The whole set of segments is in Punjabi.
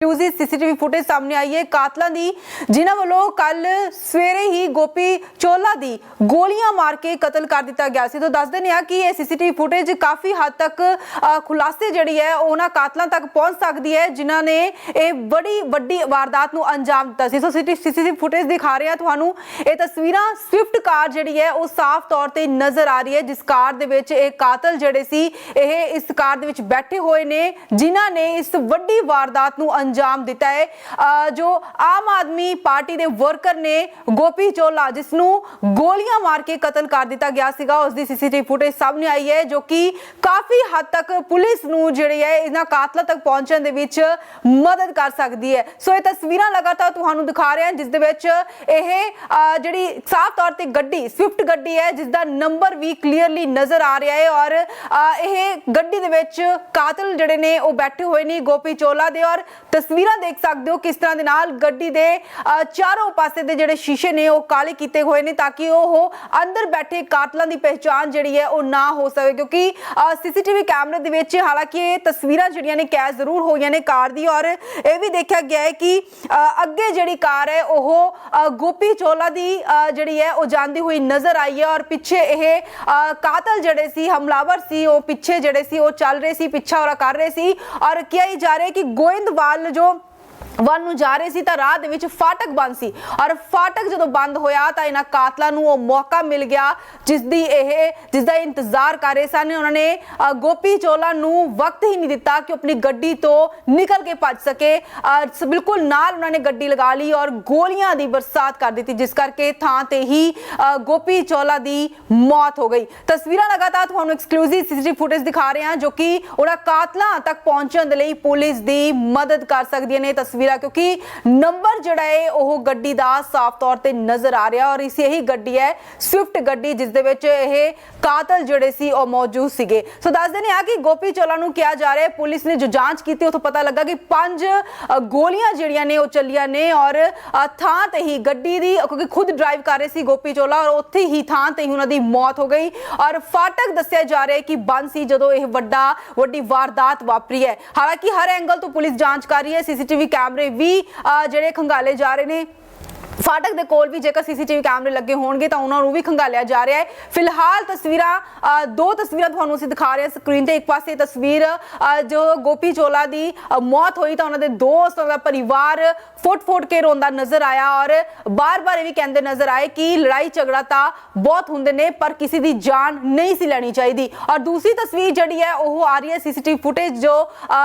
ਐਕਸਕਲੂਸਿਵ ਸੀਸੀਟੀਵੀ ਫੁਟੇਜ ਸਾਹਮਣੇ ਆਈ ਹੈ। ਕਾਤਲਾਂ ਦੀ, ਜਿਨ੍ਹਾਂ ਵੱਲੋਂ ਕੱਲ ਸਵੇਰੇ ਹੀ ਗੋਪੀ ਚੋਲਾ ਦੀ ਗੋਲੀਆਂ ਮਾਰ ਕੇ ਕਤਲ ਕਰ ਦਿੱਤਾ ਗਿਆ ਸੀ। ਤਾਂ ਦੱਸ ਦਿੰਦੇ ਆ ਕਿ ਇਹ ਸੀਸੀਟੀਵੀ ਫੁਟੇਜ ਕਾਫੀ ਹੱਦ ਤੱਕ ਖੁਲਾਸੇ ਜਿਹੜੀ ਹੈ ਉਹਨਾਂ ਕਾਤਲਾਂ ਤੱਕ ਪਹੁੰਚ ਸਕਦੀ ਹੈ, ਜਿਨ੍ਹਾਂ ਨੇ ਇਹ ਬੜੀ ਵੱਡੀ ਵਾਰਦਾਤ ਨੂੰ ਅੰਜਾਮ ਦਿੱਤਾ ਸੀ। ਸੋ ਸੀਸੀਟੀਵੀ ਫੁਟੇਜ ਦਿਖਾ ਰਹੇ ਆ ਤੁਹਾਨੂੰ। ਇਹ ਤਸਵੀਰਾਂ ਸਵਿਫਟ ਕਾਰ ਜਿਹੜੀ ਹੈ, ਉਹ ਸਾਫ਼ ਤੌਰ ਤੇ ਨਜ਼ਰ ਆ ਰਹੀ ਹੈ, ਜਿਸ ਕਾਰ ਦੇ ਵਿੱਚ ਇਹ ਕਾਤਲ ਜਿਹੜੇ ਸੀ, ਇਹ ਇਸ ਕਾਰ ਦੇ ਵਿੱਚ ਬੈਠੇ ਹੋਏ ਨੇ, ਜਿਨ੍ਹਾਂ ਨੇ ਇਸ ਵੱਡੀ ਵਾਰਦਾਤ ਨੂੰ ਅੰਜਾਮ ਦਿੱਤਾ ਹੈ। ਜੋ ਆਮ ਆਦਮੀ ਪਾਰਟੀ ਦੇ ਵਰਕਰ ਨੇ ਗੋਪੀ ਚੋਲਾ, ਜਿਸ ਨੂੰ ਗੋਲੀਆਂ ਮਾਰ ਕੇ ਕਤਲ ਕਰ ਦਿੱਤਾ ਗਿਆ ਸੀਗਾ, ਉਸ ਦੀ ਸੀਸੀਟੀਵੀ ਫੁਟੇਜ ਸਾਹਮਣੇ ਆਈ ਹੈ, ਜੋ ਕਿ ਕਾਫੀ ਹੱਦ ਤੱਕ ਪੁਲਿਸ ਨੂੰ ਜਿਹੜੀ ਹੈ, ਇਹਨਾਂ ਕਾਤਲਾਂ ਤੱਕ ਪਹੁੰਚਣ ਦੇ ਵਿੱਚ ਮਦਦ ਕਰ ਸਕਦੀ ਹੈ। ਸੋ ਇਹ ਤਸਵੀਰਾਂ ਲਗਾਤਾਰ ਤੁਹਾਨੂੰ ਦਿਖਾ ਰਹੇ ਹਾਂ ਜਿਸ ਦੇ ਵਿੱਚ ਇਹ ਜਿਹੜੀ ਸਾਫ਼ ਤੌਰ ਤੇ ਗੱਡੀ ਸਵਿਫਟ ਗੱਡੀ ਹੈ, ਜਿਸ ਦਾ ਨੰਬਰ ਵੀ ਕਲੀਅਰਲੀ ਨਜ਼ਰ ਆ ਰਿਹਾ ਹੈ ਔਰ ਇਹ ਗੱਡੀ ਦੇ ਵਿੱਚ ਕਾਤਲ ਜਿਹੜੇ ਨੇ, ਉਹ ਬੈਠੇ ਹੋਏ ਨੇ ਗੋਪੀ ਚੋਲਾ ਦੇ ਔਰ ਤਸਵੀਰਾਂ ਦੇਖ ਸਕਦੇ ਹੋ ਕਿਸ ਤਰ੍ਹਾਂ ਦੇ ਨਾਲ ਗੱਡੀ ਦੇ ਅ, ਚਾਰੋਂ ਪਾਸੇ ਦੇ ਜਿਹੜੇ ਸ਼ੀਸ਼ੇ ਨੇ ਉਹ ਕਾਲੇ ਕੀਤੇ ਹੋਏ ਨੇ ਤਾਂ ਕਿ ਉਹ ਅੰਦਰ ਬੈਠੇ ਕਾਤਲਾਂ ਦੀ ਪਹਿਚਾਣ ਜਿਹੜੀ ਹੈ ਉਹ ਨਾ ਹੋ ਸਕੇ ਕਿਉਂਕਿ ਸੀਸੀਟੀਵੀ ਕੈਮਰੇ ਦੇ ਵਿੱਚ ਹਾਲਾਂਕਿ ਇਹ ਤਸਵੀਰਾਂ ਜਿਹੜੀਆਂ ਨੇ ਕੈਦ ਜ਼ਰੂਰ ਹੋਈਆਂ ਨੇ ਕਾਰ ਦੀ ਔਰ ਇਹ ਵੀ ਦੇਖਿਆ ਗਿਆ ਹੈ ਕਿ ਅੱਗੇ ਜਿਹੜੀ ਕਾਰ ਹੈ ਉਹ ਗੋਪੀ ਚੋਲਾ ਦੀ ਜਿਹੜੀ ਹੈ ਉਹ ਜਾਂਦੀ ਹੋਈ ਨਜ਼ਰ ਆਈ ਹੈ ਔਰ ਪਿੱਛੇ ਇਹ ਕਾਤਲ ਜਿਹੜੇ ਸੀ ਹਮਲਾਵਰ ਸੀ ਉਹ ਪਿੱਛੇ ਜਿਹੜੇ ਸੀ ਉਹ ਚੱਲ ਰਹੇ ਸੀ ਪਿੱਛਾ ਔਰ ਕਰ ਰਹੇ ਸੀ ਔਰ ਕਿਹਾ ਹੀ ਜਾ ਰਿਹਾ ਕਿ ਗੋਇੰਦਵਾਲ ਜੋ ਵਨ ਨੂੰ ਜਾ ਰਹੇ ਸੀ ਤਾਂ ਰਾਹ ਦੇ ਵਿੱਚ ਫਾਟਕ ਬੰਦ ਸੀ। ਔਰ ਫਾਟਕ ਜਦੋਂ ਬੰਦ ਹੋਇਆ ਤਾਂ ਇਹਨਾਂ ਕਾਤਲਾਂ ਨੂੰ ਉਹ ਮੌਕਾ ਮਿਲ ਗਿਆ, ਜਿਸ ਦੀ ਇਹ, ਜਿਸ ਦਾ ਇੰਤਜ਼ਾਰ ਕਰ ਰਹੇ ਸਨ। ਉਹਨਾਂ ਨੇ ਗੋਪੀ ਚੋਲਾ ਨੂੰ ਵਕਤ ਹੀ ਨਹੀਂ ਦਿੱਤਾ ਕਿ ਆਪਣੀ ਗੱਡੀ ਤੋਂ ਨਿਕਲ ਕੇ ਭੱਜ ਸਕੇ। ਬਿਲਕੁਲ ਨਾਲ ਉਹਨਾਂ ਨੇ ਗੱਡੀ ਲਗਾ ਲਈ ਔਰ ਗੋਲੀਆਂ ਦੀ ਬਰਸਾਤ ਕਰ ਦਿੱਤੀ, ਜਿਸ ਕਰਕੇ ਥਾਂ ਤੇ ਹੀ ਗੋਪੀ ਚੋਲਾ ਦੀ ਮੌਤ ਹੋ ਗਈ। ਤਸਵੀਰਾਂ ਲਗਾਤਾਰ ਤੁਹਾਨੂੰ ਐਕਸਕਲੂਸਿਵ ਸੀਸੀਟੀਵੀ ਫੁਟੇਜ ਦਿਖਾ ਰਹੇ ਹਾਂ, ਜੋ ਕਿ ਉਹਨਾਂ ਕਾਤਲਾਂ ਤੱਕ ਪਹੁੰਚਣ ਦੇ ਲਈ ਪੁਲਿਸ ਦੀ ਮਦਦ ਕਰ ਸਕਦੀਆਂ ਨੇ। ਇਹ ਤਸਵੀਰਾਂ ਕਿਉਂਕਿ ਨੰਬਰ ਜਿਹੜਾ ਹੈ ਉਹ ਗੱਡੀ ਦਾ ਸਾਫ਼ ਤੌਰ ਤੇ ਨਜ਼ਰ ਆ ਰਿਹਾ ਔਰ ਇਸ ਇਹੀ ਗੱਡੀ ਹੈ ਸਵਿਫਟ ਗੱਡੀ ਜਿਸ ਦੇ ਵਿੱਚ ਇਹ ਕਾਤਲ ਜਿਹੜੇ ਸੀ ਉਹ ਮੌਜੂਦ ਸੀਗੇ। ਸੋ ਦੱਸ ਦਿੰਦੇ ਆ ਕਿ ਗੋਪੀ ਚੋਲਾ ਨੂੰ ਕਿਹਾ ਜਾ ਰਿਹਾ ਹੈ ਪੁਲਿਸ ਨੇ ਜੋ ਜਾਂਚ ਕੀਤੀ ਉਥੋਂ ਪਤਾ ਲੱਗਾ ਕਿ ਪੰਜ ਗੋਲੀਆਂ ਜਿਹੜੀਆਂ ਨੇ ਉਹ ਚੱਲੀਆਂ ਨੇ ਔਰ ਥਾਂ ਤੇ ਹੀ ਗੱਡੀ ਦੀ ਕਿਉਂਕਿ ਖੁਦ ਡਰਾਈਵ ਕਰ ਰਹੇ ਸੀ ਗੋਪੀ ਚੋਲਾ ਔਰ ਉੱਥੇ ਹੀ ਥਾਂ ਤੇ ਹੀ ਉਹਨਾਂ ਦੀ ਮੌਤ ਹੋ ਗਈ। ਔਰ ਫਾਟਕ ਦੱਸਿਆ ਜਾ ਰਿਹਾ ਹੈ ਕਿ ਬੰਦ ਸੀ ਜਦੋਂ ਇਹ ਵੱਡਾ ਵੱਡੀ ਵਾਰਦਾਤ ਵਾਪਰੀ ਹੈ। ਹਾਲਾਂਕਿ ਹਰ ਐਂਗਲ ਤੋਂ ਪੁਲਿਸ ਜਾਂਚ ਕਰ ਰਹੀ ਹੈ ਸੀਸੀਟੀਵੀ ਕੈਮਰੇ ਵੀ ਅ, ਜਿਹੜੇ ਖੰਗਾਲੇ ਜਾ ਰਹੇ ਨੇ। ਫਾਟਕ ਦੇ ਕੋਲ ਵੀ ਜੇਕਰ ਸੀਸੀਟੀਵੀ ਕੈਮਰੇ ਲੱਗੇ ਹੋਣਗੇ ਤਾਂ ਉਹਨਾਂ ਨੂੰ ਵੀ ਖੰਗਾਲਿਆ ਜਾ ਰਿਹਾ ਹੈ। ਫਿਲਹਾਲ ਤਸਵੀਰਾਂ ਦੋ ਤਸਵੀਰਾਂ ਤੁਹਾਨੂੰ ਅਸੀਂ ਦਿਖਾ ਰਹੇ ਹਾਂ ਸਕਰੀਨ ਤੇ। ਇੱਕ ਪਾਸੇ ਤਸਵੀਰ ਅ, ਜੋ ਗੋਪੀ ਚੋਲਾ ਦੀ ਮੌਤ ਹੋਈ ਤਾਂ ਉਹਨਾਂ ਦੇ ਦੋਸਤ ਉਹਨਾਂ ਦਾ ਪਰਿਵਾਰ ਫੁੱਟ-ਫੁੱਟ ਕੇ ਰੋਂਦਾ ਨਜ਼ਰ ਆਇਆ ਔਰ ਬਾਰ-ਬਾਰ ਇਹ ਵੀ ਕਹਿੰਦੇ ਨਜ਼ਰ ਆਏ ਕਿ ਲੜਾਈ ਝਗੜਾ ਤਾਂ ਬਹੁਤ ਹੁੰਦੇ ਨੇ ਪਰ ਕਿਸੇ ਦੀ ਜਾਨ ਨਹੀਂ ਸੀ ਲੈਣੀ ਚਾਹੀਦੀ। ਔਰ ਦੂਸਰੀ ਤਸਵੀਰ ਜਿਹੜੀ ਹੈ ਉਹ ਆ ਰਹੀ ਹੈ ਸੀਸੀਟੀਵੀ ਫੁਟੇਜ ਜੋ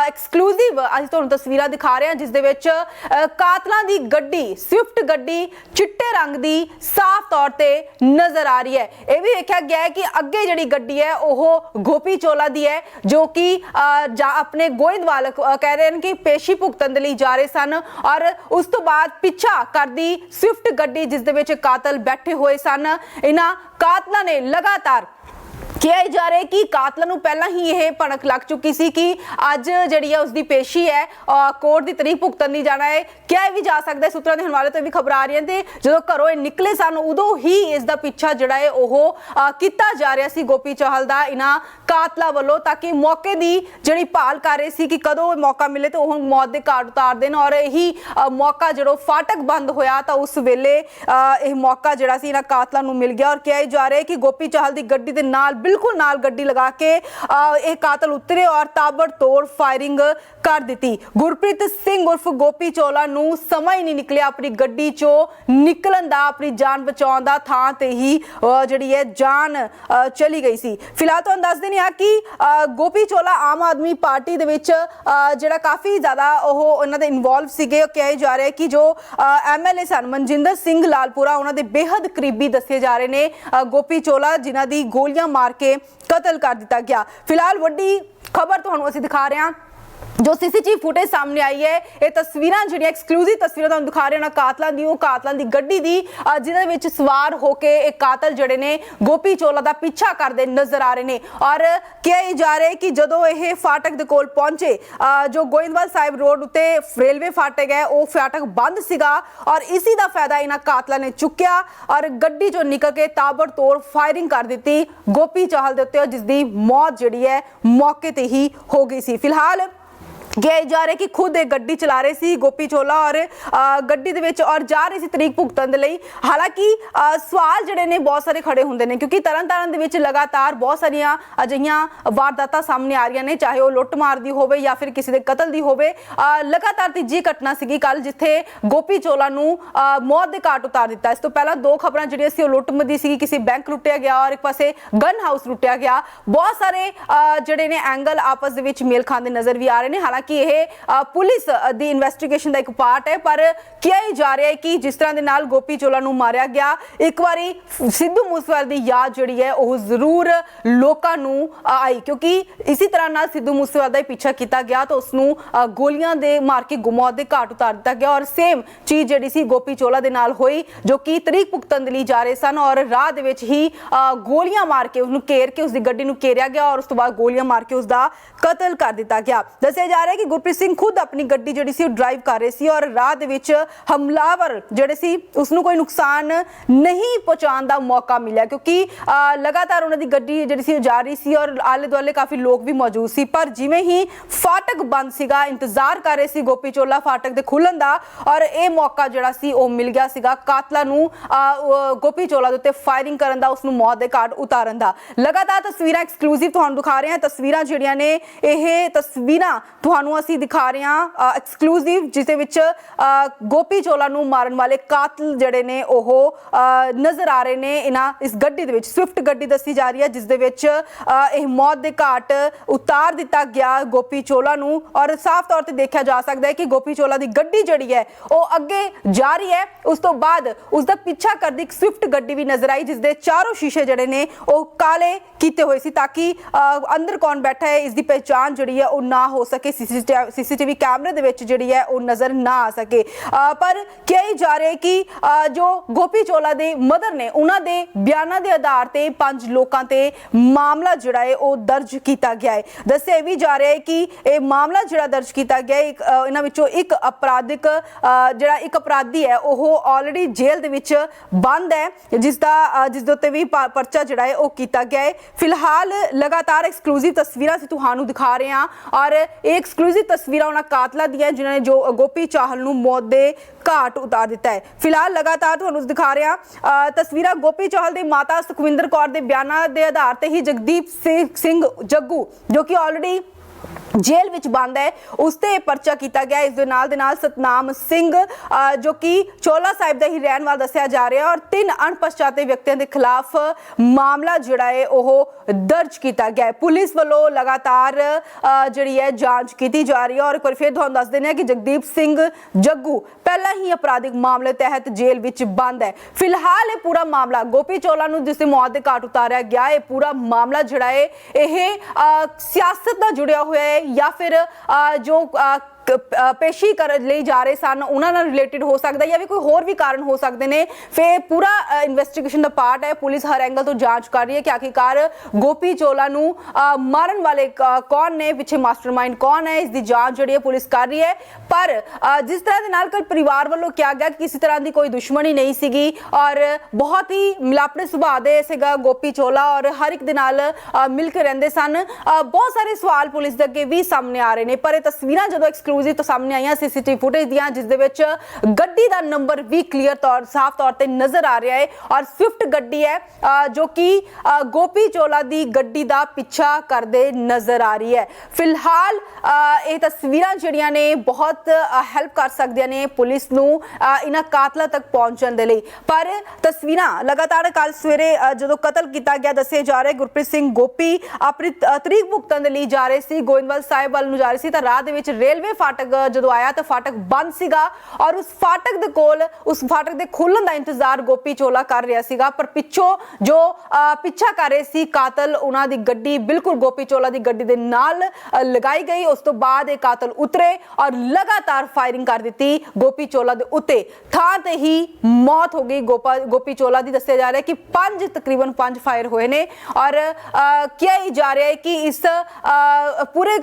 ਐਕਸਕਲੂਸਿਵ ਅਸੀਂ ਤੁਹਾਨੂੰ ਤਸਵੀਰਾਂ ਦਿਖਾ ਰਹੇ ਹਾਂ ਜਿਸ ਦੇ ਵਿੱਚ ਕਾਤਲਾਂ ਦੀ ਗੱਡੀ ਸਵਿਫਟ ਗੱਡੀ ਚਿੱਟੇ ਰੰਗ ਦੀ ਸਾਫ਼ ਤੌਰ ਤੇ ਨਜ਼ਰ ਆ ਰਹੀ ਹੈ। ਇਹ ਵੀ ਦੇਖਿਆ ਗਿਆ ਹੈ ਕਿ ਅੱਗੇ ਜਿਹੜੀ ਗੱਡੀ ਹੈ ਉਹ ਗੋਪੀ ਚੋਲਾ ਦੀ ਹੈ ਜੋ ਕਿ ਅ, ਆਪਣੇ ਗੋਇੰਦਵਾਲ ਅ, ਕਹਿ ਰਹੇ ਹਨ ਕਿ ਪੇਸ਼ੀ ਭੁਗਤਣ ਦੇ ਲਈ ਜਾ ਰਹੇ ਸਨ ਔਰ ਉਸ ਤੋਂ ਬਾਅਦ ਪਿੱਛਾ ਕਰਦੀ ਸਵਿਫਟ ਗੱਡੀ ਜਿਸ ਦੇ ਵਿੱਚ ਕਾਤਲ ਬੈਠੇ ਹੋਏ ਸਨ। ਇਹਨਾਂ ਕਾਤਲਾਂ ਨੇ ਲਗਾਤਾਰ ਕਿਹਾ ਜਾ ਰਿਹਾ ਕਿ ਕਾਤਲਾਂ ਨੂੰ ਪਹਿਲਾਂ ਹੀ ਇਹ ਭਣਕ ਲੱਗ ਚੁੱਕੀ ਸੀ ਕਿ ਅੱਜ ਜਿਹੜੀ ਹੈ ਉਸ ਦੀ ਪੇਸ਼ੀ ਹੈ ਕੋਰਟ ਦੀ ਤਰੀਕ ਭੁਗਤਣ ਲਈ ਜਾਣਾ ਹੈ। ਕਿਹਾ ਵੀ ਜਾ ਸਕਦਾ ਹੈ, ਸੂਤਰਾਂ ਦੇ ਹਵਾਲੇ ਤੋਂ ਵੀ ਖਬਰ ਆ ਰਹੀਆਂ ਤੇ ਜਦੋਂ ਘਰੋਂ ਇਹ ਨਿਕਲੇ ਸਨ, ਉਦੋਂ ਹੀ ਇਸ ਦਾ ਪਿੱਛਾ ਜਿਹੜਾ ਹੈ ਉਹ ਕੀਤਾ ਜਾ ਰਿਹਾ ਸੀ ਗੋਪੀ ਚਾਹਲ ਦਾ ਇਹਨਾਂ ਕਾਤਲਾਂ ਵੱਲੋਂ ਤਾਂ ਕਿ ਮੌਕੇ ਦੀ ਜਿਹੜੀ ਭਾਲ ਕਰ ਰਹੇ ਸੀ ਕਿ ਕਦੋਂ ਮੌਕਾ ਮਿਲੇ ਤੇ ਉਹ ਮੌਤ ਦੇ ਘਾਟ ਉਤਾਰ ਦੇਣ ਔਰ ਇਹੀ ਮੌਕਾ ਜਦੋਂ ਫਾਟਕ ਬੰਦ ਹੋਇਆ ਤਾਂ ਉਸ ਵੇਲੇ ਇਹ ਮੌਕਾ ਜਿਹੜਾ ਸੀ ਇਹਨਾਂ ਕਾਤਲਾਂ ਨੂੰ ਮਿਲ ਗਿਆ ਔਰ ਕਿਹਾ ਜਾ ਰਿਹਾ ਹੈ ਕਿ ਗੋਪੀ ਚਾਹਲ ਦੀ ਗੱਡੀ ਦੇ ਨਾਲ ਬਿਲਕੁਲ ਨਾਲ ਗੱਡੀ ਲਗਾ ਕੇ ਅਹ ਇਹ ਕਾਤਲ ਉਤਰੇ ਔਰ ਤਾਬੜਤੋੜ ਫਾਇਰਿੰਗ ਕਰ ਦਿੱਤੀ। ਗੁਰਪ੍ਰੀਤ ਸਿੰਘ ਉਰਫ ਗੋਪੀ ਚੋਲਾ ਨੂੰ ਸਮਾਂ ਹੀ ਨਹੀਂ ਨਿਕਲਿਆ ਆਪਣੀ ਗੱਡੀ ਚੋਂ ਨਿਕਲਣ ਦਾ, ਆਪਣੀ ਜਾਨ ਬਚਾਉਣ ਦਾ ਥਾਂ ਤੇ ਹੀ ਜਿਹੜੀ ਹੈ ਜਾਨ ਚਲੀ ਗਈ ਸੀ। ਫਿਲਹਾਲ ਤੁਹਾਨੂੰ ਦੱਸ ਦਿੰਦੇ ਆ ਕਿ ਗੋਪੀ ਚੋਲਾ ਆਮ ਆਦਮੀ ਪਾਰਟੀ ਦੇ ਵਿੱਚ ਜਿਹੜਾ ਕਾਫੀ ਜ਼ਿਆਦਾ ਉਹ ਉਹਨਾਂ ਦੇ ਇਨਵੋਲਵ ਸੀਗੇ। ਉਹ ਕਿਹਾ ਜਾ ਰਿਹਾ ਕਿ ਜੋ ਐਮਐਲਏ ਸਨ, ਮਨਜਿੰਦਰ ਸਿੰਘ ਲਾਲਪੁਰਾ, ਉਹਨਾਂ ਦੇ ਬੇਹੱਦ ਕਰੀਬੀ ਦੱਸੇ ਜਾ ਰਹੇ ਨੇ ਗੋਪੀ ਚੋਲਾ, ਜਿਨ੍ਹਾਂ ਦੀ ਗੋਲੀਆਂ ਮਾਰ ਕੇ ਕਤਲ ਕਰ ਦਿੱਤਾ ਗਿਆ। ਫਿਲਹਾਲ ਵੱਡੀ ਖਬਰ ਤੁਹਾਨੂੰ ਅਸੀਂ ਦਿਖਾ ਰਹੇ ਹਾਂ। ਜੋ ਸੀਸੀਟੀਵੀ ਫੁਟੇਜ ਸਾਹਮਣੇ ਆਈ ਹੈ, ਇਹ ਤਸਵੀਰਾਂ ਜਿਹੜੀਆਂ ਐਕਸਕਲੂਸਿਵ ਤਸਵੀਰਾਂ ਤੁਹਾਨੂੰ ਦਿਖਾ ਰਹੇ ਹਾਂ ਕਾਤਲਾਂ ਦੀ, ਉਹ ਕਾਤਲਾਂ ਦੀ ਗੱਡੀ ਦੀ ਜਿਹਦੇ ਵਿੱਚ ਸਵਾਰ ਹੋ ਕੇ ਇਹ ਕਾਤਲ ਜਿਹੜੇ ਨੇ, ਗੋਪੀ ਚੋਲਾ ਦਾ ਪਿੱਛਾ ਕਰਦੇ ਨਜ਼ਰ ਆ ਰਹੇ ਨੇ। ਔਰ ਕਿਹਾ ਹੀ ਜਾ ਰਿਹਾ ਹੈ ਕਿ ਜਦੋਂ ਇਹ ਫਾਟਕ ਦੇ ਕੋਲ ਪਹੁੰਚੇ ਜੋ ਗੋਇੰਦਵਾਲ ਸਾਹਿਬ ਰੋਡ ਉੱਤੇ ਰੇਲਵੇ ਫਾਟਕ ਹੈ, ਉਹ ਫਾਟਕ ਬੰਦ ਸੀਗਾ। ਔਰ ਇਸੇ ਦਾ ਫਾਇਦਾ ਇਹਨਾਂ ਕਾਤਲਾਂ ਨੇ ਚੁੱਕਿਆ। ਔਰ ਗੱਡੀ ਚੋਂ ਨਿਕਲ ਕੇ ਤਾਬੜਤੋੜ ਫਾਇਰਿੰਗ ਕਰ ਦਿੱਤੀ ਗੋਪੀ ਚਾਹਲ ਦੇ ਉੱਤੇ ਜਿਸ ਦੀ ਮੌਤ ਜਿਹੜੀ ਹੈ, ਮੌਕੇ ਤੇ ਹੀ ਹੋ ਗਈ ਸੀ। ਫਿਲਹਾਲ ਕਿਹਾ ਜਾ ਰਿਹਾ ਕਿ ਖੁਦ ਇਹ ਗੱਡੀ ਚਲਾ ਰਹੇ ਸੀ ਗੋਪੀ ਚੋਲਾ ਔਰ ਗੱਡੀ ਦੇ ਵਿੱਚ ਔਰ ਜਾ ਰਹੇ ਸੀ ਤਰੀਕ ਭੁਗਤਣ ਦੇ ਲਈ। ਹਾਲਾਂਕਿ ਸਵਾਲ ਜਿਹੜੇ ਨੇ ਬਹੁਤ ਸਾਰੇ ਖੜੇ ਹੁੰਦੇ ਨੇ ਕਿਉਂਕਿ ਤਰਨਤਾਰਨ ਦੇ ਵਿੱਚ ਲਗਾਤਾਰ ਬਹੁਤ ਸਾਰੀਆਂ ਅਜਿਹੀਆਂ ਵਾਰਦਾਤਾਂ ਸਾਹਮਣੇ ਆ ਰਹੀਆਂ ਨੇ, ਚਾਹੇ ਉਹ ਲੁੱਟ ਮਾਰ ਦੀ ਹੋਵੇ ਜਾਂ ਫਿਰ ਕਿਸੇ ਦੇ ਕਤਲ ਦੀ ਹੋਵੇ। ਲਗਾਤਾਰ ਤੀਜੀ ਘਟਨਾ ਸੀਗੀ ਕੱਲ ਜਿੱਥੇ ਗੋਪੀ ਚੋਲਾ ਨੂੰ ਮੌਤ ਦੇ ਘਾਟ ਉਤਾਰ ਦਿੱਤਾ। ਇਸ ਤੋਂ ਪਹਿਲਾਂ ਦੋ ਖਬਰਾਂ ਜਿਹੜੀਆਂ ਸੀ ਉਹ ਲੁੱਟ ਦੀ ਸੀ ਕਿਸੇ ਬੈਂਕ ਲੁੱਟਿਆ ਗਿਆ ਔਰ ਇੱਕ ਪਾਸੇ ਗਨ ਹਾਊਸ ਲੁੱਟਿਆ ਗਿਆ। ਬਹੁਤ ਸਾਰੇ ਜਿਹੜੇ ਨੇ ਐਂਗਲ ਆਪਸ ਦੇ ਵਿੱਚ ਮੇਲ ਖਾਂਦੇ ਨਜ਼ਰ ਵੀ ਆ ਰਹੇ ਨੇ। ਹਾਲਾਂਕਿ ਇਹ ਪੁਲਿਸ ਦੀ ਇਨਵੈਸਟੀਗੇਸ਼ਨ ਦਾ ਇੱਕ ਪਾਰਟ ਹੈ ਪਰ ਕਿਹਾ ਹੀ ਜਾ ਰਿਹਾ ਹੈ ਕਿ ਜਿਸ ਤਰ੍ਹਾਂ ਦੇ ਨਾਲ ਗੋਪੀ ਚੋਲਾ ਨੂੰ ਮਾਰਿਆ ਗਿਆ ਇੱਕ ਵਾਰੀ ਸਿੱਧੂ ਮੂਸੇਵਾਲੇ ਦੀ ਯਾਦ ਜਿਹੜੀ ਹੈ ਉਹ ਜ਼ਰੂਰ ਲੋਕਾਂ ਨੂੰ ਆਈ ਕਿਉਂਕਿ ਇਸੇ ਤਰ੍ਹਾਂ ਨਾਲ ਸਿੱਧੂ ਮੂਸੇਵਾਲ ਦਾ ਹੀ ਪਿੱਛਾ ਕੀਤਾ ਗਿਆ ਤਾਂ ਉਸ ਨੂੰ ਗੋਲੀਆਂ ਦੇ ਮਾਰ ਕੇ ਗੁਮੌਤ ਦੇ ਘਾਟ ਉਤਾਰ ਦਿੱਤਾ ਗਿਆ ਔਰ ਸੇਮ ਚੀਜ਼ ਜਿਹੜੀ ਸੀ ਗੋਪੀ ਚੋਲਾ ਦੇ ਨਾਲ ਹੋਈ ਜੋ ਕਿ ਤਰੀਕ ਭੁਗਤਣ ਦੇ ਲਈ ਜਾ ਰਹੇ ਸਨ ਔਰ ਰਾਹ ਦੇ ਵਿੱਚ ਹੀ ਅ, ਗੋਲੀਆਂ ਮਾਰ ਕੇ ਉਹਨੂੰ ਘੇਰ ਕੇ ਉਸ ਦੀ ਗੱਡੀ ਨੂੰ ਘੇਰਿਆ ਗਿਆ ਔਰ ਉਸ ਤੋਂ ਬਾਅਦ ਗੋਲੀਆਂ ਮਾਰ ਕੇ ਉਸ ਦਾ ਕਤਲ ਕਰ ਦਿੱਤਾ ਗਿਆ। ਦੱਸਿਆ ਜਾ ਰਿਹਾ ਹੈ ਕਿ ਗੁਰਪ੍ਰੀਤ ਸਿੰਘ ਖੁਦ ਆਪਣੀ ਗੱਡੀ ਜਿਹੜੀ ਸੀ ਉਹ ਡਰਾਈਵ ਕਰ ਰਹੇ ਸੀ ਔਰ ਰਾਹ ਦੇ ਵਿੱਚ ਹਮਲਾਵਰ ਜਿਹੜੇ ਸੀ ਉਸ ਨੂੰ ਕੋਈ ਨੁਕਸਾਨ ਨਹੀਂ ਪਹੁੰਚਾਉਣ ਦਾ ਮੌਕਾ ਮਿਲਿਆ ਕਿਉਂਕਿ ਲਗਾਤਾਰ ਉਹਨਾਂ ਦੀ ਗੱਡੀ ਜਿਹੜੀ ਸੀ ਉਹ ਜਾ ਰਹੀ ਸੀ ਔਰ ਆਲੇ ਦੁਆਲੇ ਕਾਫੀ ਲੋਕ ਵੀ ਮੌਜੂਦ ਸੀ। ਪਰ ਜਿਵੇਂ ਹੀ ਫਾਟਕ ਬੰਦ ਸੀਗਾ ਇੰਤਜ਼ਾਰ ਕਰ ਰਹੇ ਸੀ ਗੋਪੀ ਚੋਲਾ ਫਾਟਕ ਦੇ ਖੁੱਲਣ ਦਾ ਔਰ ਇਹ ਮੌਕਾ ਜਿਹੜਾ ਸੀ ਉਹ ਮਿਲ ਗਿਆ ਸੀਗਾ ਕਾਤਲਾ ਨੂੰ ਅ, ਗੋਪੀ ਚੋਲਾ ਦੇ ਉੱਤੇ ਫਾਇਰਿੰਗ ਕਰਨ ਦਾ ਉਸ ਨੂੰ ਮੌਤ ਦੇ ਘਾਟ ਉਤਾਰਨ ਦਾ। ਲਗਾਤਾਰ ਤਸਵੀਰਾਂ ਐਕਸਕਲੂਸਿਵ ਤੁਹਾਨੂੰ ਦਿਖਾ ਰਹੇ ਹਾਂ। ਤਸਵੀਰਾਂ ਜਿਹੜੀਆਂ ਨੇ ਇਹ ਤਸਵੀਰਾਂ ਤੁਹਾਨੂੰ ਅਸੀਂ ਦਿਖਾ ਰਹੇ ਹਾਂ ਐਕਸਕਲੂਸਿਵ ਜਿਸ ਦੇ ਵਿੱਚ ਗੋਪੀ ਚੋਲਾ ਨੂੰ ਮਾਰਨ ਵਾਲੇ ਕਾਤਲ ਜਿਹੜੇ ਨੇ, ਉਹ ਨਜ਼ਰ ਆ ਰਹੇ ਨੇ। ਇਹਨਾਂ ਇਸ ਗੱਡੀ ਦੇ ਵਿੱਚ, ਸਵਿਫਟ ਗੱਡੀ ਦੱਸੀ ਜਾ ਰਹੀ ਹੈ ਜਿਸ ਦੇ ਵਿੱਚ ਇਹ ਮੌਤ ਦੇ ਘਾਟ ਉਤਾਰ ਦਿੱਤਾ ਗਿਆ ਗੋਪੀ ਚੋਲਾ ਨੂੰ। ਔਰ ਸਾਫ਼ ਤੌਰ ਤੇ ਦੇਖਿਆ ਜਾ ਸਕਦਾ ਹੈ ਕਿ ਗੋਪੀ ਚੋਲਾ ਦੀ ਗੱਡੀ ਜਿਹੜੀ ਹੈ, ਉਹ ਅੱਗੇ ਜਾ ਰਹੀ ਹੈ। ਉਸ ਤੋਂ ਬਾਅਦ ਉਸ ਦਾ ਪਿੱਛਾ ਕਰਦੀ ਇੱਕ ਸਵਿਫਟ ਗੱਡੀ ਵੀ ਨਜ਼ਰ ਆਈ ਜਿਸ ਦੇ ਚਾਰੋਂ ਸ਼ੀਸ਼ੇ ਜਿਹੜੇ ਨੇ, ਉਹ ਕਾਲੇ ਕੀਤੇ ਹੋਏ ਸੀ, ਤਾਂ ਕਿ ਅੰਦਰ ਕੌਣ ਬੈਠਾ ਹੈ, ਇਸ ਦੀ ਪਹਿਚਾਣ ਜਿਹੜੀ ਹੈ, ਉਹ ਨਾ ਹੋ ਸਕੇ ਸੀਸੀਟੀਵੀ ਕੈਮਰੇ ਦੇ ਵਿੱਚ ਜਿਹੜੀ ਹੈ ਉਹ ਨਜ਼ਰ ਨਾ ਆ ਸਕੇ। ਪਰ ਕਿਹਾ ਜਾ ਰਿਹਾ ਕਿ ਜੋ ਗੋਪੀ ਚੋਲਾ ਦੇ ਮਦਰ ਨੇ, ਉਹਨਾਂ ਦੇ ਬਿਆਨਾਂ ਦੇ ਆਧਾਰ ਤੇ ਪੰਜ ਲੋਕਾਂ ਤੇ ਮਾਮਲਾ ਜਿਹੜਾ ਹੈ ਉਹ ਦਰਜ ਕੀਤਾ ਗਿਆ ਹੈ। ਦੱਸਿਆ ਵੀ ਜਾ ਰਿਹਾ ਹੈ ਕਿ ਇਹ ਮਾਮਲਾ ਜਿਹੜਾ ਦਰਜ ਕੀਤਾ ਗਿਆ ਹੈ ਇਹਨਾਂ ਵਿੱਚੋਂ ਇੱਕ ਅਪਰਾਧਿਕ ਜਿਹੜਾ ਇੱਕ ਅਪਰਾਧੀ ਹੈ, ਉਹ ਆਲਰੇਡੀ ਜੇਲ੍ਹ ਦੇ ਵਿੱਚ ਬੰਦ ਹੈ, ਜਿਸ ਦਾ ਜਿਸ ਦੇ ਉੱਤੇ ਵੀ ਪਰਚਾ ਜਿਹੜਾ ਹੈ ਉਹ ਕੀਤਾ ਗਿਆ ਹੈ। ਫਿਲਹਾਲ ਲਗਾਤਾਰ ਐਕਸਕਲੂਸਿਵ ਤਸਵੀਰਾਂ ਅਸੀਂ ਤੁਹਾਨੂੰ ਦਿਖਾ ਰਹੇ ਹਾਂ ਔਰ ਇਹ ਐਕਸਕਲੂਸਿਵ ਤਸਵੀਰਾਂ ਉਹਨਾਂ ਕਾਤਲਾਂ ਦੀਆਂ, ਜਿਨ੍ਹਾਂ ਨੇ ਜੋ ਗੋਪੀ ਚਾਹਲ ਨੂੰ ਮੌਤ ਦੇ ਘਾਟ ਉਤਾਰ ਦਿੱਤਾ ਹੈ। ਫਿਲਹਾਲ ਲਗਾਤਾਰ ਤੁਹਾਨੂੰ ਦਿਖਾ ਰਿਹਾ ਹਾਂ ਤਸਵੀਰਾਂ ਗੋਪੀ ਚਾਹਲ ਦੇ ਮਾਤਾ ਸੁਖਵਿੰਦਰ ਕੌਰ ਦੇ ਬਿਆਨਾਂ ਦੇ ਆਧਾਰ ਤੇ ਹੀ ਜਗਦੀਪ ਸਿੰਘ ਜੱਗੂ, ਜੋ ਕਿ ਆਲਰੇਡੀ ਜੇਲ੍ਹ ਵਿੱਚ ਬੰਦ ਹੈ। ਉਸ ਤੇ ਇਹ ਪਰਚਾ ਕੀਤਾ ਗਿਆ। ਇਸ ਦੇ ਨਾਲ ਦੇ ਨਾਲ ਸਤਨਾਮ ਸਿੰਘ ਜੋ ਕਿ ਚੋਲਾ ਸਾਹਿਬ ਦਾ ਹੀ ਰਹਿਣ ਵਾਲਾ ਦੱਸਿਆ ਜਾ ਰਿਹਾ ਔਰ ਤਿੰਨ ਅਣਪਛਾਤੇ ਵਿਅਕਤੀਆਂ ਦੇ ਖਿਲਾਫ ਮਾਮਲਾ ਜਿਹੜਾ ਹੈ ਉਹ ਦਰਜ ਕੀਤਾ ਗਿਆ ਹੈ। ਪੁਲਿਸ ਵੱਲੋਂ ਲਗਾਤਾਰ ਜਿਹੜੀ ਹੈ ਜਾਂਚ ਕੀਤੀ ਜਾ ਰਹੀ ਹੈ ਔਰ ਇੱਕ ਵਾਰ ਫਿਰ ਤੁਹਾਨੂੰ ਦੱਸ ਦਿੰਦੇ ਹਾਂ ਕਿ ਜਗਦੀਪ ਸਿੰਘ ਜੱਗੂ ਪਹਿਲਾਂ ਹੀ ਅਪਰਾਧਿਕ ਮਾਮਲੇ ਤਹਿਤ ਜੇਲ੍ਹ ਵਿੱਚ ਬੰਦ ਹੈ। ਫਿਲਹਾਲ ਇਹ ਪੂਰਾ ਮਾਮਲਾ ਗੋਪੀ ਚੋਲਾ ਨੂੰ ਜਿਸ ਦੀ ਮੌਤ ਦੇ ਘਾਟ ਉਤਾਰਿਆ ਗਿਆ ਇਹ ਪੂਰਾ ਮਾਮਲਾ ਜਿਹੜਾ ਹੈ ਇਹ ਅ, ਸਿਆਸਤ ਨਾਲ ਜੁੜਿਆ ਹੋਇਆ ਹੈ ਜਾਂ ਫਿਰ ਅ, ਜੋ ਪੇਸ਼ੀ ਕਰਨ ਲਈ ਜਾ ਰਹੇ ਸਨ। ਉਹਨਾਂ ਨਾਲ ਰਿਲੇਟਡ ਹੋ ਸਕਦਾ ਜਾਂ ਵੀ ਕੋਈ ਹੋਰ ਵੀ ਕਾਰਨ ਹੋ ਸਕਦੇ ਨੇ। ਫੇ ਪੂਰਾ ਇਨਵੈਸਟੀਗੇਸ਼ਨ ਦਾ ਪਾਰਟ ਹੈ। ਪੁਲਿਸ ਹਰ ਐਂਗਲ ਤੋਂ ਜਾਂਚ ਕਰ ਰਹੀ ਹੈ ਕਿ ਆਖਿਰਕਾਰ ਗੋਪੀ ਚੋਲਾ ਨੂੰ ਮਾਰਨ ਵਾਲੇ ਕੌਣ ਨੇ? ਪਿੱਛੇ ਮਾਸਟਰਮਾਈਂਡ ਕੌਣ ਹੈ? ਇਸ ਦੀ ਜਾਂਚ ਜਿਹੜੀ ਹੈ ਪੁਲਿਸ ਕਰ ਰਹੀ ਹੈ। ਪਰ ਜਿਸ ਤਰ੍ਹਾਂ ਦੇ ਨਾਲ ਕੱਲ ਪਰਿਵਾਰ ਵੱਲੋਂ ਕਿਹਾ ਗਿਆ ਕਿ ਕਿਸੇ ਤਰ੍ਹਾਂ ਦੀ ਕੋਈ ਦੁਸ਼ਮਣੀ ਨਹੀਂ ਸੀਗੀ ਔਰ ਬਹੁਤ ਹੀ ਮਿਲਾਪੜੇ ਸੁਭਾਅ ਦੇ ਸੀਗਾ ਗੋਪੀ ਚੋਲਾ ਔਰ ਹਰ ਇੱਕ ਦੇ ਨਾਲ ਮਿਲ ਕੇ ਰਹਿੰਦੇ ਸਨ। ਬਹੁਤ ਸਾਰੇ ਸਵਾਲ ਪੁਲਿਸ ਦੇ ਅੱਗੇ ਵੀ ਸਾਹਮਣੇ ਆ ਰਹੇ ਨੇ। ਪਰ ਇਹ ਤਸਵੀਰਾਂ ਜਦੋਂ ਐਕਸਕਲੂਸਿਵ ਤੋਂ ਸਾਹਮਣੇ ਆਈਆਂ ਸੀਸੀਟੀਵੀ ਫੁਟੇਜ ਦੀਆਂ, ਜਿਸ ਦੇ ਵਿੱਚ ਗੱਡੀ ਦਾ ਨੰਬਰ ਵੀ ਕਲੀਅਰ ਤੌਰ, ਸਾਫ਼ ਤੌਰ ਤੇ ਨਜ਼ਰ ਆ ਰਿਹਾ ਹੈ ਔਰ ਸਵਿਫਟ ਗੱਡੀ ਹੈ ਜੋ ਕਿ ਗੋਪੀ ਚੋਲਾ ਦੀ ਗੱਡੀ ਦਾ ਪਿੱਛਾ ਕਰਦੇ ਨਜ਼ਰ ਆ ਰਹੀ ਹੈ। ਫਿਲਹਾਲ ਇਹ ਤਸਵੀਰਾਂ ਜਿਹੜੀਆਂ ਨੇ ਬਹੁਤ ਹੈਲਪ ਕਰ ਸਕਦੀਆਂ ਨੇ ਪੁਲਿਸ ਨੂੰ ਇਹਨਾਂ ਕਾਤਲਾਂ ਤੱਕ ਪਹੁੰਚਣ ਦੇ ਲਈ। ਪਰ ਤਸਵੀਰਾਂ ਲਗਾਤਾਰ ਕੱਲ ਸਵੇਰੇ ਜਦੋਂ ਕਤਲ ਕੀਤਾ ਗਿਆ ਦੱਸਿਆ ਜਾ ਰਿਹਾ ਗੁਰਪ੍ਰੀਤ ਸਿੰਘ ਗੋਪੀ ਆਪਣੀ ਤਰੀਕ ਭੁਗਤਣ ਦੇ ਲਈ ਜਾ ਰਹੇ ਸੀ, ਗੋਇੰਦਵਾਲ ਸਾਹਿਬ ਵੱਲ ਨੂੰ ਜਾ ਰਹੇ ਸੀ, ਤਾਂ ਰਾਹ ਦੇ ਵਿੱਚ ਰੇਲਵੇ ਫਾਟਕ ਜਦੋਂ ਆਇਆ ਤਾਂ ਫਾਟਕ ਬੰਦ ਸੀਗਾ ਔਰ ਉਸ ਫਾਟਕ ਦੇ ਕੋਲ ਉਸ ਫਾਟਕ ਦੇ ਖੁੱਲਣ ਦਾ ਇੰਤਜ਼ਾਰ ਗੋਪੀ ਚੋਲਾ ਕਰ ਰਿਹਾ ਸੀਗਾ। ਪਰ ਪਿੱਛੋਂ ਜੋ ਪਿੱਛਾ ਕਰ ਰਹੇ ਸੀ ਕਾਤਲ ਉਹਨਾਂ ਦੀ ਗੱਡੀ ਬਿਲਕੁਲ ਗੋਪੀ ਚੋਲਾ ਦੀ ਗੱਡੀ ਦੇ ਨਾਲ ਲਗਾਈ ਗਈ। ਉਸ ਤੋਂ ਬਾਅਦ ਇਹ ਕਾਤਲ ਉਤਰੇ ਔਰ ਲਗਾਤਾਰ ਫਾਇਰਿੰਗ ਕਰ ਦਿੱਤੀ ਗੋਪੀ ਚੋਲਾ ਦੇ ਉੱਤੇ। ਥਾਂ ਤੇ ਹੀ ਮੌਤ ਹੋ ਗਈ। ਗੋਪਾ ਗੋਪੀ ਚੋਲਾ ਦੀ ਦੱਸਿਆ ਜਾ ਰਿਹਾ ਕਿ ਪੰਜ ਤਕਰੀਬਨ ਪੰਜ ਫਾਇਰ ਹੋਏ ਨੇ ਔਰ ਕਿਹਾ ਹੀ ਜਾ ਰਿਹਾ ਹੈ ਕਿ ਇਸ ਅ, ਪੂਰੇ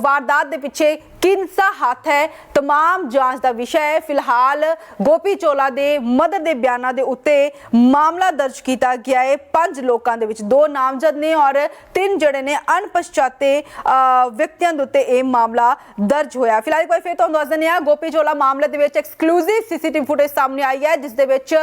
ਵਾਰਦਾਤ ਦੇ ਪਿੱਛੇ ਕਿੰਸਾ ਹੱਥ ਹੈ तमाम ਜਾਂਚ ਦਾ ਵਿਸ਼ਾ ਹੈ ਫਿਲਹਾਲ ਗੋਪੀ ਚੋਲਾ ਦੇ ਮਦਦ ਦੇ ਬਿਆਨਾਂ ਦੇ ਉੱਤੇ ਮਾਮਲਾ ਦਰਜ ਕੀਤਾ ਗਿਆ ਹੈ ਪੰਜ ਲੋਕਾਂ ਦੇ ਵਿੱਚ ਦੋ ਨਾਮਜ਼ਦ ਨੇ ਔਰ ਤਿੰਨ ਜਿਹੜੇ ਨੇ ਅਣਪਛਾਤੇ ਅਹ, ਵਿਅਕਤੀਆਂ ਦੇ ਉੱਤੇ ਇਹ ਮਾਮਲਾ ਦਰਜ ਹੋਇਆ ਫਿਲਹਾਲ ਇੱਕ ਵਾਰ ਫਿਰ ਤੁਹਾਨੂੰ ਦੱਸ ਦਿੰਦੇ ਹਾਂ ਗੋਪੀ ਚੋਲਾ ਮਾਮਲੇ ਦੇ ਵਿੱਚ ਐਕਸਕਲੂਸਿਵ ਸੀਸੀਟੀਵੀ ਫੁਟੇਜ ਸਾਹਮਣੇ ਆਈ ਹੈ ਜਿਸ ਦੇ ਵਿੱਚ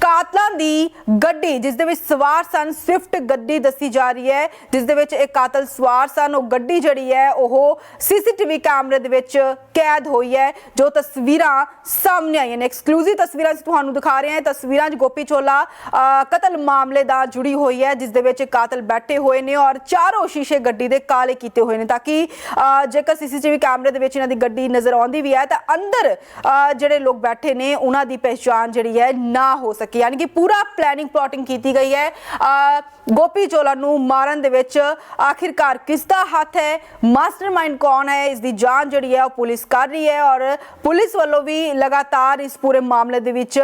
ਕਾਤਲਾਂ ਦੀ ਗੱਡੀ ਜਿਸ ਦੇ ਵਿੱਚ ਸਵਾਰ ਸਨ ਸਵਿਫਟ ਗੱਡੀ ਦੱਸੀ ਜਾ ਰਹੀ ਹੈ ਜਿਸ ਦੇ ਵਿੱਚ ਇਹ ਕਾਤਲ ਸਵਾਰ ਸਨ ਉਹ ਗੱਡੀ ਜਿਹੜੀ ਹੈ ਉਹ ਸੀਸੀਟੀਵੀ ਕੈਮਰੇ ਦੇ ਵਿੱਚ ਕੈਦ ਹੋਈ ਹੈ ਜੋ ਤਸਵੀਰਾਂ ਸਾਹਮਣੇ ਆਈਆਂ ਨੇ। ਐਕਸਕਲੂਸਿਵ ਤਸਵੀਰਾਂ ਅਸੀਂ ਤੁਹਾਨੂੰ ਦਿਖਾ ਰਹੇ ਹਾਂ। ਤਸਵੀਰਾਂ 'ਚ ਗੋਪੀ ਚੋਲਾ ਅਹ, ਕਤਲ ਮਾਮਲੇ ਦਾ ਜੁੜੀ ਹੋਈ ਹੈ ਜਿਸ ਦੇ ਵਿੱਚ ਕਾਤਲ ਬੈਠੇ ਹੋਏ ਨੇ ਔਰ ਚਾਰੋਂ ਸ਼ੀਸ਼ੇ ਗੱਡੀ ਦੇ ਕਾਲੇ ਕੀਤੇ ਹੋਏ ਨੇ ਤਾਂ ਕਿ ਅਹ, ਜੇਕਰ ਸੀਸੀਟੀਵੀ ਕੈਮਰੇ ਦੇ ਵਿੱਚ ਇਹਨਾਂ ਦੀ ਗੱਡੀ ਨਜ਼ਰ ਆਉਂਦੀ ਵੀ ਹੈ ਤਾਂ ਅੰਦਰ ਅਹ, ਜਿਹੜੇ ਲੋਕ ਬੈਠੇ ਨੇ ਉਹਨਾਂ ਦੀ ਪਹਿਚਾਣ ਜਿਹੜੀ ਹੈ ਨਾ ਹੋ ਸਕੀ। ਯਾਨੀ ਕਿ ਪੂਰਾ ਪਲੈਨਿੰਗ ਪਲੋਟਿੰਗ ਕੀਤੀ ਗਈ ਹੈ। ਅਹ, ਗੋਪੀ ਚੋਲਾ ਨੂੰ ਮਾਰਨ ਦੇ ਵਿੱਚ ਆਖਿਰਕਾਰ ਕਿਸ ਦਾ ਹੱਥ ਹੈ? ਮਾਸਟਰਮਾਈਂਡ ਕੌਣ ਹੈ? ਇਸ ਦੀ ਜਾਂਚ ਜਿਹੜੀ ਹੈ ਉਹ ਪੁਲਿਸ ਕਰ ਰਹੀ ਹੈ ਔਰ ਪੁਲਿਸ ਵੱਲੋਂ ਵੀ ਲਗਾਤਾਰ ਇਸ ਪੂਰੇ ਮਾਮਲੇ ਦੇ ਵਿੱਚ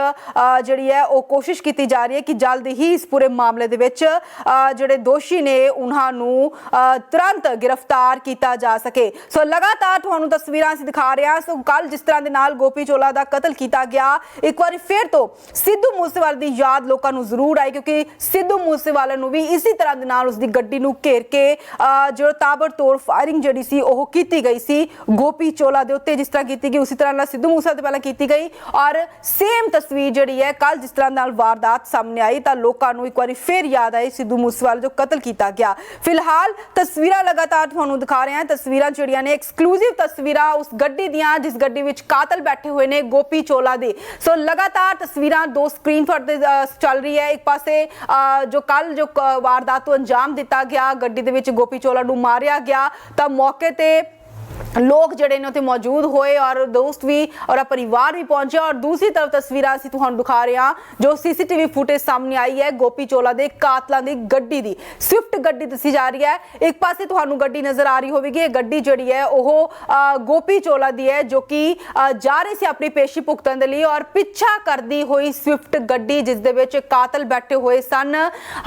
ਜਿਹੜੀ ਹੈ ਉਹ ਕੋਸ਼ਿਸ਼ ਕੀਤੀ ਜਾ ਰਹੀ ਹੈ ਕਿ ਜਲਦ ਹੀ ਇਸ ਪੂਰੇ ਮਾਮਲੇ ਦੇ ਵਿੱਚ ਜਿਹੜੇ ਦੋਸ਼ੀ ਨੇ ਉਹਨਾਂ ਨੂੰ ਤੁਰੰਤ ਗ੍ਰਿਫਤਾਰ ਕੀਤਾ ਜਾ ਸਕੇ। ਸੋ ਲਗਾਤਾਰ ਤੁਹਾਨੂੰ ਤਸਵੀਰਾਂ ਅਸੀਂ ਦਿਖਾ ਰਹੇ ਹਾਂ। ਸੋ ਕੱਲ ਜਿਸ ਤਰ੍ਹਾਂ ਦੇ ਨਾਲ ਗੋਪੀ ਚੋਲਾ ਦਾ ਕਤਲ ਕੀਤਾ ਗਿਆ ਇੱਕ ਵਾਰੀ ਫੇਰ ਤੋਂ ਸਿੱਧੂ ਮੂਸੇਵਾਲੇ ਦੀ ਯਾਦ ਲੋਕਾਂ ਨੂੰ ਜ਼ਰੂਰ ਆਈ ਕਿਉਂਕਿ ਸਿੱਧੂ ਮੂਸੇਵਾਲੇ ਨੂੰ ਵੀ ਇਸੇ ਤਰ੍ਹਾਂ ਦੇ ਨਾਲ ਉਸ ਦੀ ਗੱਡੀ ਨੂੰ ਘੇਰ ਕੇ ਅਹ, ਜੋ ਤਾਬੜਤੋੜ ਫਾਇਰਿੰਗ ਜਿਹੜੀ ਸੀ ਉਹ ਕੀਤੀ ਗਈ ਸੀ ਗੋਪੀ ਚੋਲਾ ਦੇ ਉੱਤੇ ਜਿਸ ਤਰ੍ਹਾਂ ਕੀਤੀ ਗਈ, ਉਸੇ ਤਰ੍ਹਾਂ ਨਾਲ ਸਿੱਧੂ ਮੂਸੇਵਾਲੇ ਦੇ ਪਹਿਲਾਂ ਕੀਤੀ ਗਈ ਔਰ ਸੇਮ ਤਸਵੀਰ ਜਿਹੜੀ ਹੈ ਕੱਲ ਜਿਸ ਤਰ੍ਹਾਂ ਨਾਲ ਵਾਰਦਾਤ ਸਾਹਮਣੇ ਆਈ ਤਾਂ ਲੋਕਾਂ ਨੂੰ ਇੱਕ ਵਾਰੀ ਫਿਰ ਯਾਦ ਆਈ ਸਿੱਧੂ ਮੂਸੇਵਾਲੇ ਜੋ ਕਤਲ ਕੀਤਾ ਗਿਆ। ਫਿਲਹਾਲ ਤਸਵੀਰਾਂ ਲਗਾਤਾਰ ਤੁਹਾਨੂੰ ਦਿਖਾ ਰਹੇ ਹਾਂ। ਤਸਵੀਰਾਂ ਜਿਹੜੀਆਂ ਨੇ ਐਕਸਕਲੂਸਿਵ ਤਸਵੀਰਾਂ ਉਸ ਗੱਡੀ ਦੀਆਂ ਜਿਸ ਗੱਡੀ ਵਿੱਚ ਕਾਤਲ ਬੈਠੇ ਹੋਏ ਨੇ ਗੋਪੀ ਚੋਲਾ ਦੇ। ਸੋ ਲਗਾਤਾਰ ਤਸਵੀਰਾਂ ਦੋ ਸਕਰੀਨ ਪਰ ਚੱਲ ਰਹੀ ਹੈ। ਇੱਕ ਪਾਸੇ ਜੋ ਕੱਲ ਜੋ ਵਾਰਦਾਤ ਨੂੰ ਅੰਜਾਮ ਦਿੱਤਾ ਗਿਆ, ਗੱਡੀ ਦੇ ਵਿੱਚ ਗੋਪੀ ਚੋਲਾ ਨੂੰ ਮਾਰਿਆ ਗਿਆ ਤਾਂ ਮੌਕੇ ਤੇ ਲੋਕ ਜਿਹੜੇ ਨੇ ਉੱਥੇ ਮੌਜੂਦ ਹੋਏ ਔਰ ਦੋਸਤ ਵੀ ਔਰ ਪਰਿਵਾਰ ਵੀ ਪਹੁੰਚਿਆ ਔਰ ਦੂਸਰੀ ਤਰਫ ਤਸਵੀਰਾਂ ਅਸੀਂ ਤੁਹਾਨੂੰ ਦਿਖਾ ਰਹੇ ਹਾਂ ਜੋ ਸੀਸੀਟੀਵੀ ਫੁਟੇਜ ਸਾਹਮਣੇ ਆਈ ਹੈ ਗੋਪੀ ਚੋਲਾ ਦੇ ਕਾਤਲਾਂ ਦੀ ਗੱਡੀ ਦੀ ਸਵਿਫਟ ਗੱਡੀ ਦੱਸੀ ਜਾ ਰਹੀ ਹੈ ਇੱਕ ਪਾਸੇ ਤੁਹਾਨੂੰ ਗੱਡੀ ਨਜ਼ਰ ਆ ਰਹੀ ਹੋਵੇਗੀ ਇਹ ਗੱਡੀ ਜਿਹੜੀ ਹੈ ਉਹ ਅ, ਗੋਪੀ ਚੋਲਾ ਦੀ ਹੈ ਜੋ ਕਿ ਅ, ਜਾ ਰਹੀ ਸੀ ਆਪਣੀ ਪੇਸ਼ੀ ਭੁਗਤਣ ਦੇ ਲਈ ਔਰ ਪਿੱਛਾ ਕਰਦੀ ਹੋਈ ਸਵਿਫਟ ਗੱਡੀ ਜਿਸ ਦੇ ਵਿੱਚ ਕਾਤਲ ਬੈਠੇ ਹੋਏ ਸਨ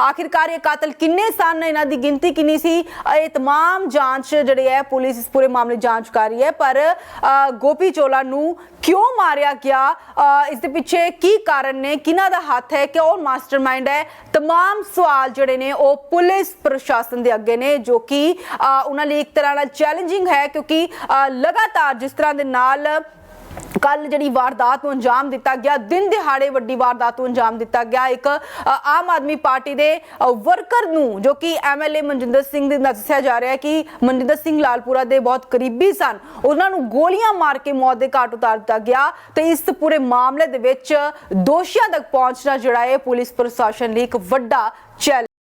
ਆਖਿਰਕਾਰ ਇਹ ਕਾਤਲ ਕਿੰਨੇ ਸਨ ਇਹਨਾਂ ਦੀ ਗਿਣਤੀ ਕਿੰਨੀ ਸੀ ਇਹ तमाम ਜਾਂਚ ਜਿਹੜੇ ਹੈ ਪੁਲਿਸ ਇਸ ਪੂਰੇ ਮਾਮਲੇ ਦੀ ਜਾਂਚ ਕਰ ਰਹੀ ਹੈ ਪਰ ਅ, ਗੋਪੀ ਚੋਲਾ ਨੂੰ ਕਿਉਂ ਮਾਰਿਆ ਗਿਆ ਅ, ਇਸ ਦੇ ਪਿੱਛੇ ਕੀ ਕਾਰਨ ਨੇ ਕਿਹਨਾਂ ਦਾ ਹੱਥ ਹੈ ਕਿ ਉਹ ਮਾਸਟਰਮਾਈਂਡ ਹੈ तमाम ਸਵਾਲ ਜਿਹੜੇ ਨੇ ਉਹ ਪੁਲਿਸ ਪ੍ਰਸ਼ਾਸਨ ਦੇ ਅੱਗੇ ਨੇ ਜੋ ਕਿ ਅ, ਉਹਨਾਂ ਲਈ ਇੱਕ ਤਰ੍ਹਾਂ ਨਾਲ ਚੈਲੰਜਿੰਗ ਹੈ ਕਿਉਂਕਿ ਅ, ਲਗਾਤਾਰ ਜਿਸ ਤਰ੍ਹਾਂ ਦੇ ਨਾਲ ਕੱਲ ਜਿਹੜੀ ਵਾਰਦਾਤ ਨੂੰ ਅੰਜਾਮ ਦਿੱਤਾ ਗਿਆ, ਦਿਨ ਦਿਹਾੜੇ ਵੱਡੀ ਵਾਰਦਾਤ ਨੂੰ ਅੰਜਾਮ ਦਿੱਤਾ ਗਿਆ। ਇੱਕ ਆਮ ਆਦਮੀ ਪਾਰਟੀ ਦੇ ਵਰਕਰ ਨੂੰ, ਜੋ ਕਿ ਐਮਐਲਏ ਮਨਜਿੰਦਰ ਸਿੰਘ ਦੇ ਨਾਲ ਦੱਸਿਆ ਜਾ ਰਿਹਾ ਹੈ ਕਿ ਮਨਜਿੰਦਰ ਸਿੰਘ ਲਾਲਪੁਰਾ ਦੇ ਬਹੁਤ ਕਰੀਬੀ ਸਨ। ਉਹਨਾਂ ਨੂੰ ਗੋਲੀਆਂ ਮਾਰ ਕੇ ਮੌਤ ਦੇ ਘਾਟ ਉਤਾਰ ਦਿੱਤਾ ਗਿਆ ਤੇ ਇਸ ਪੂਰੇ ਮਾਮਲੇ ਦੇ ਵਿੱਚ ਦੋਸ਼ੀਆਂ ਤੱਕ ਪਹੁੰਚਣਾ ਜਿਹੜਾ ਹੈ ਪੁਲਿਸ ਪ੍ਰਸ਼ਾਸਨ ਲਈ ਇੱਕ ਵੱਡਾ ਚੈਲੰਜ